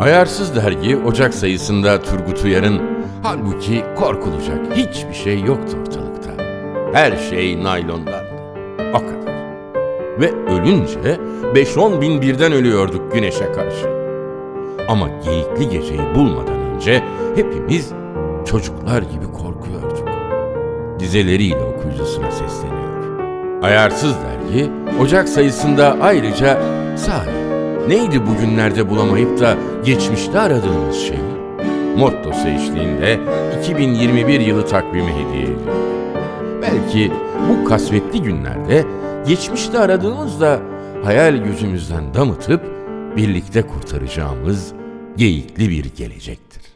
Ayarsız dergi Ocak sayısında Turgut Uyar'ın halbuki korkulacak hiçbir şey yoktu ortalıkta. Her şey naylondandı. O kadar. Ve ölünce 5-10 bin birden ölüyorduk güneşe karşı. Ama geyikli geceyi bulmadan önce hepimiz çocuklar gibi korkuyorduk. Dizeleriyle okuyucusuna sesleniyor. Ayarsız dergi Ocak sayısında ayrıca sahi neydi bugünlerde bulamayıp da geçmişte aradığımız şey? Mottosu eşliğinde 2021 yılı takvimi hediye ediyor. Belki bu kasvetli günlerde geçmişte aradığımızda hayal gözümüzden damıtıp birlikte kurtaracağımız geyikli bir gelecektir.